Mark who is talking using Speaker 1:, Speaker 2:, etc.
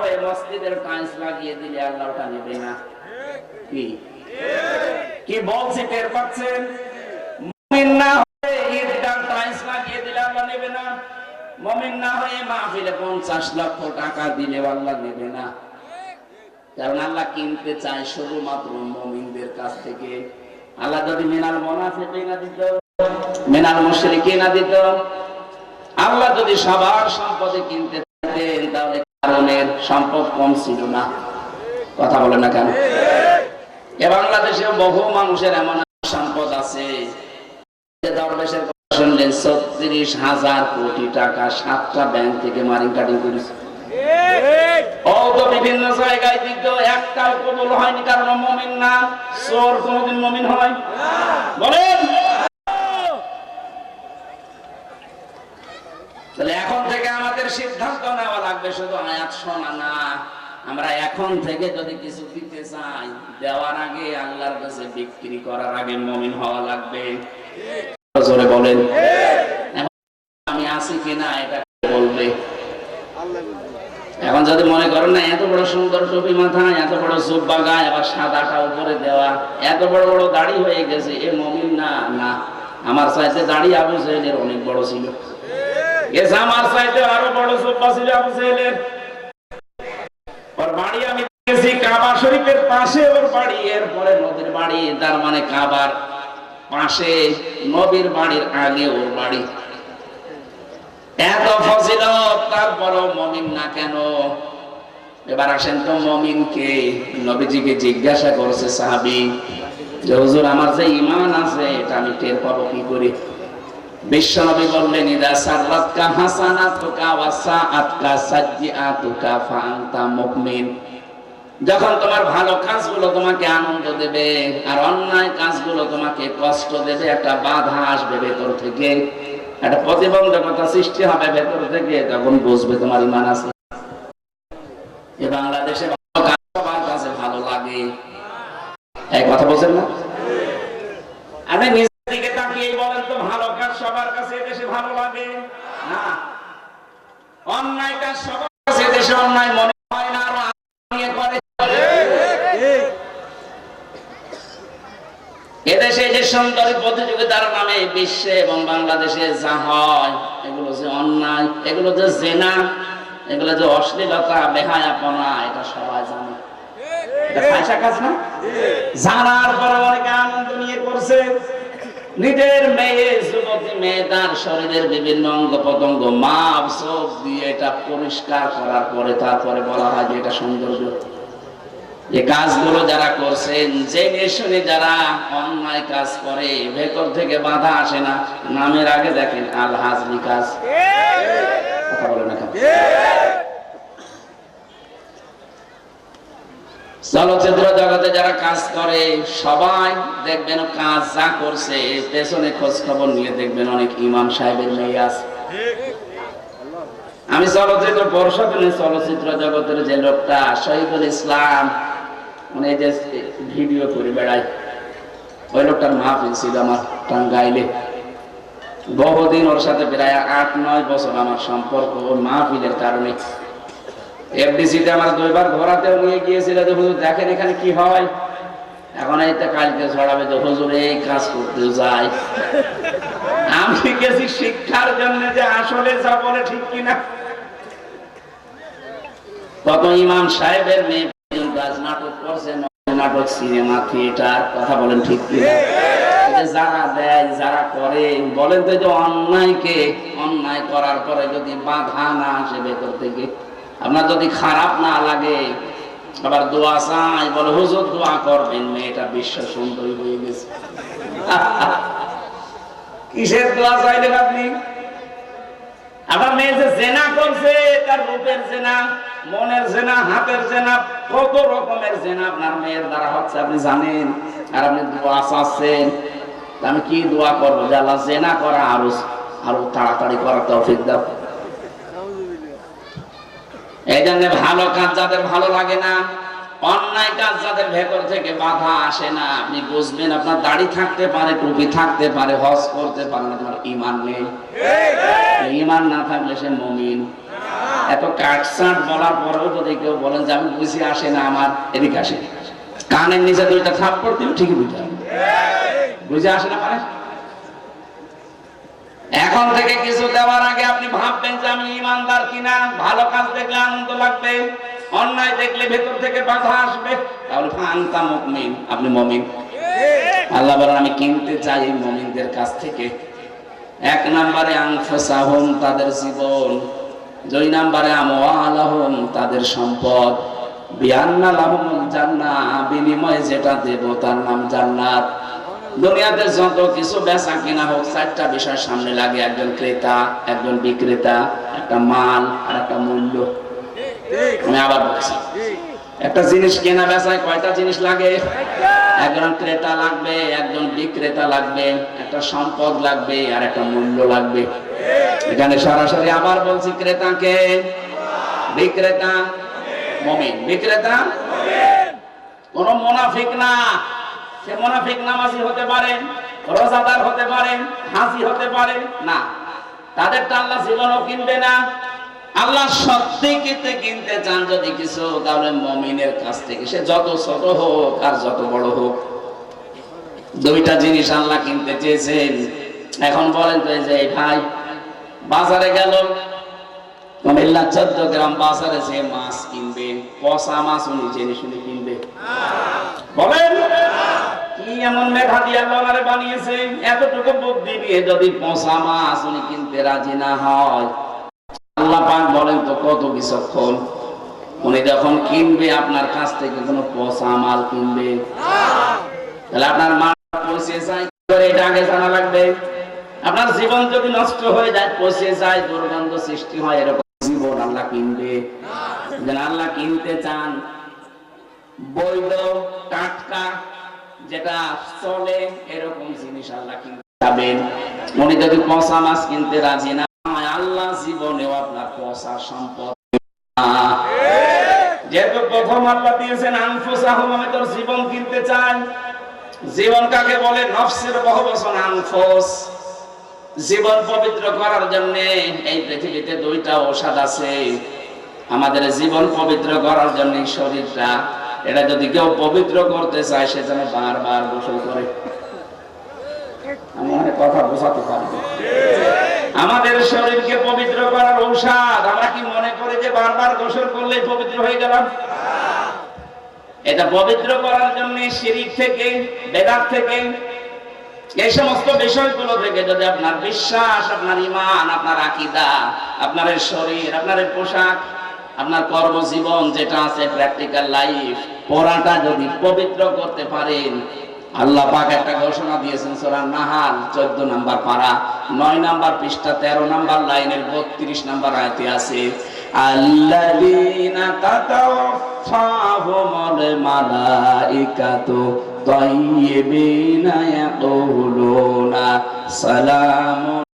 Speaker 1: হয়ে মসজিদের টাইলস লাগিয়ে দিলে আল্লাহ ওটা নেবে না। কি? বলছি টের পাচ্ছেন? কিনতে চায় কাছ থেকে। আল্লাহ যদি দিত, মিনাল দিত, আল্লাহ যদি সবার সম্পদে কিনতে কারণের সম্পদ কম ছিল না। কথা বলে না কেন? এ বাংলাদেশে বহু মানুষের এমন সম্পদ আছে। দরবেশের কথা শুনলেন, ছত্রিশ হাজার কোটি টাকা সাতটা ব্যাংক থেকে মারিং কাটিং করেছে। বিভিন্ন কবুল হয়নি, কারণ মমিন না, চোর কোনদিন মমিন হয় বলেন! তাহলে এখন থেকে আমাদের সিদ্ধান্ত নেওয়া লাগবে, শুধু আয়াত শোনা না। আমরা এখন থেকে যদি কিছু দিতে চাই, দেওয়ার আগে আল্লাহর কাছে বিক্রি করার আগে মমিন হওয়া লাগবে। বলেন। আমি আছি কিনা এটা বলবে? এখন যদি মনে করেন না, এত বড় সুন্দর টুপি এত বড় জুব্বা গায়ে আবার সাদাটা উপরে দেওয়া, এত বড় বড় দাড়ি হয়ে গেছে, এ মমিন না না। আমার চাইতে দাড়ি আবু সাহেলের অনেক বড় ছিল। আমার চাইতে আরও বড় ছিল আবু সাহেলের ওর বাড়ি আমি কাবা শরীফের পাশে ওর বাড়ি, এরপরে নদীর বাড়ি, তার মানে কাবার পাশে নবীর বাড়ির আগে ওর বাড়ি। এত তারপরও মমিন না কেন? এবার আসেন তো মমিনকে নবীজিকে জিজ্ঞাসা করছে সাহাবি, যে হুজুর, আমার যে ইমান আছে, এটা আমি টের পাবো কি করে? বিশ্বনবী বললেন, ইদা ওয়া মুমিন। যখন তোমার ভালো কাজগুলো তোমাকে আনন্দ দেবে আর অন্যায় কাজগুলো তোমাকে কষ্ট দেবে, একটা বাধা আসবে ভেতর থেকে, একটা প্রতিবন্ধকতা সৃষ্টি হবে ভেতর থেকে, তখন বুঝবে তোমার ইমান আছে। এ বাংলাদেশে ভালো লাগে। কথা বলছেন না? আপনি নিজের দিকে তাকিয়ে বলেন তো ভালো কাজ সবার কাছে দেশে ভালো লাগে না। অন্যায় কাজ সবার দেশে অন্যায় মনে হয় না এদেশে যে প্রতিযোগিতার নামে বিশ্বে এবং বাংলাদেশে যা হয়, এগুলো যে অন্যায়, এগুলো যে জেনা, এগুলো যে অশ্লীলতা, বেহায়াপনা, এটা সবাই জানে। না? জানার পরে অনেকে আনন্দ নিয়ে করছে। নিজের মেয়ে যুবতী মেয়ে তার শরীরের বিভিন্ন অঙ্গ প্রত্যঙ্গ মাপ সব দিয়ে এটা পরিষ্কার করার পরে তারপরে বলা হয় যে এটা সৌন্দর্য। যে কাজগুলো যারা করছেন জেনে শুনে যারা অন্যায় কাজ করে ভেতর থেকে বাধা আসে না। নামের আগে দেখেন আল হাজমি কাজ কথা বলে না কেন? চলচ্চিত্র জগতে যারা কাজ করে, সবাই দেখবেন কাজ যা করছে, পেছনে খোঁজ খবর নিয়ে দেখবেন অনেক ইমাম সাহেবের মেয়ে আছে। আমি চলচ্চিত্র পর্ষদ চলচ্চিত্র জগতের যে লোকটা, শহীদুল ইসলাম মানে যে ভিডিও করে বেড়ায়। ওই লোকটার মাহফিল ছিল আমার টাঙ্গাইলে। বহুদিন ওর সাথে প্রায় আট, নয় বছর আমার সম্পর্ক ওর মাহফিলের কারণে। এফডিসিতে দুইবার নিয়ে গিয়েছিল যে, হুজুর, দেখেন এখানে কি হয়? এখন এই কালকে ছড়াবে হুজুর, এই কাজ করতে আমি গেছি শিক্ষার জন্য যে আসলে যা বলে ঠিক কিনা। কত ইমাম সাহেবের মেয়ে নাটক করছে নাটক, সিনেমা, থিয়েটার, কথা বলেন ঠিক কিনা? যারা দেয়, যারা করে, বলেন তো যে অন্যায়কে, অন্যায় করার পরে যদি বাধা না আসে ভেতর থেকে। আপনার যদি খারাপ না লাগে, আবার দোয়া চাই, বলে, হুজুর, দোয়া করবেন, মেয়েটা বিশ্ব সুন্দরী হয়ে গেছে। কিসের দোয়া চাইলেন আপনি? আবার মেয়ে যে জেনা করছে, তার রূপের জেনা, মনের জেনা, হাতের জেনা, কত রকমের জেনা আপনার মেয়ের দ্বারা হচ্ছে, আপনি জানেন? আর আপনি দোয়া চাচ্ছেন আমি কি দোয়া করব? যে জেনা করা আরও আরও তাড়াতাড়ি করার তৌফিক দাও। এই জন্য ভালো কাজ যাদের ভালো লাগে না, অন্যায় কাজ যাদের ভেতর থেকে বাধা আসে না, আপনি বুঝবেন আপনার দাড়ি থাকতে পারে, টুপি থাকতে পারে, হজ করতে পারে তোমার ইমান নেই। ইমান না থাকলে সে মমিন। এত কাটসাট বলার পরেও যদি কেউ বলেন যে আমি বুঝি আসে না, আমার এদিকে আসে। কানের নিচে দুইটা থাপ্পড় দিল ঠিকই হবে। বুঝে আসে না মানে? এখন থেকে কিছু দেওয়ার আগে আপনি ভাববেন যে আমি ইমানদার কিনা? ভালো কাজ দেখলে আনন্দ লাগবে। অন্যায় দেখলে ভেতর থেকে বাধা আসবে। তাহলে ফান্তা মুমিন, আপনি মমিন। আল্লাহ বলেন, আমি কিনতে চাই এই মমিনদের কাছ থেকে। এক নম্বরে আনফুসাহুম, তাদের জীবন। দুই নম্বরে আমওয়ালাহুম, তাদের সম্পদ। বিয়ান্না লাহুমুল জান্নাহ, বিনিময়ে যেটা দেব তার নাম জান্নাত। দুনিয়াতে যত কিছু বেচা কিনা হোক, চারটা বিষয় সামনে লাগে। একজন ক্রেতা, একজন বিক্রেতা, একটা মাল আর একটা মূল্য। আমি আবার বলছি, একটা জিনিস কেনা বেচায় কয়টা জিনিস লাগে? একজন ক্রেতা লাগবে, একজন বিক্রেতা লাগবে, একটা সম্পদ লাগবে আর একটা মূল্য লাগবে। এখানে সরাসরি আবার বলছি, ক্রেতাকে। বিক্রেতা, মমিন। বিক্রেতা, কোন মুনাফিক না। সে মুনাফিক নামাজি হতে পারে, রোজাদার হতে পারে হাসি হতে পারে, না। তাদের আল্লাহ জীবনও কিনবে না। আল্লাহ সত্যি কিনতে চান যদি কিছু, তাহলে মমিনের কাছ থেকে। সে যত ছোট হোক আর যত বড় হোক। দুইটা জিনিস আল্লাহ কিনতে চেয়েছেন। এখন বলেন তো যে ভাই, বাজারে গেল। কুমিল্লা চোদ্দ গ্রাম বাজারে যে মাছ কিনবে, পচা মাছ উনি জেনে শুনে কিনবে। বলেন। এমন দিয়ে আল্লাহ ওনারে বানিয়েছে এতটুকু বুদ্ধি দিয়ে যদি মাছ উনি কিনতে রাজি না হয়। আল্লাহ পাক বলেন তো কত বিচক্ষণ উনি যখন কিনবে, আপনার কাছ থেকে কোনো পচা মাল কিনবে। তাহলে আপনার মা পচে যায় এটা আগে জানা লাগবে? আপনার জীবন যদি নষ্ট হয়ে যায় পচে যায়, দুর্গন্ধ সৃষ্টি হয়, এরকম জীবন আল্লাহ কিনবে। আল্লাহ কিনতে চান। বৈধ, টাটকা যেটা চলে, এরকম জিনিস আল্লাহ কিনতে উনি যদি পচা মাছ কিনতে রাজি না আল্লাহ জীবনেও আপনার পচা সম্পদ যেহেতু প্রথম আল্লাহ দিয়েছেন আমি তোর জীবন কিনতে জীবন কাকে বলে? নফসের বহুবচন আনফুস। জীবন পবিত্র করার জন্য এই পৃথিবীতে দুইটা ঔষধ আছে। আমাদের জীবন পবিত্র করার জন্য শরীরটা এটা যদি কেউ পবিত্র করতে চায়, সে যেন বারবার গোসল করে। আমি অনেক কথা বোঝাতে পারব আমাদের শরীরকে পবিত্র করার ঔষধ। আমরা কি মনে করি যে বারবার গোসল করলেই পবিত্র হয়ে গেলাম? এটা পবিত্র করার জন্য শিরিক থেকে, বেদাত থেকে, এই সমস্ত বিষয়গুলো থেকে যদি আপনার বিশ্বাস, আপনার ইমান আপনার আকিদা, আপনার শরীর, আপনার পোশাক আপনার কর্মজীবন যেটা আছে প্র্যাকটিক্যাল লাইফ পড়াটা যদি পবিত্র করতে পারেন, আল্লাহ পাক একটা ঘোষণা দিয়েছেন, সূরা নাহাল 14 নাম্বার পারা 9 নাম্বার পৃষ্ঠা 13 নাম্বার লাইনের 32 নাম্বার আয়াতে আছে, আল্লাযীনা তাতাওয়াফাহুমুল মালাইকাতু তাইয়্যিবিনা ইয়াকুলুনা সালামুন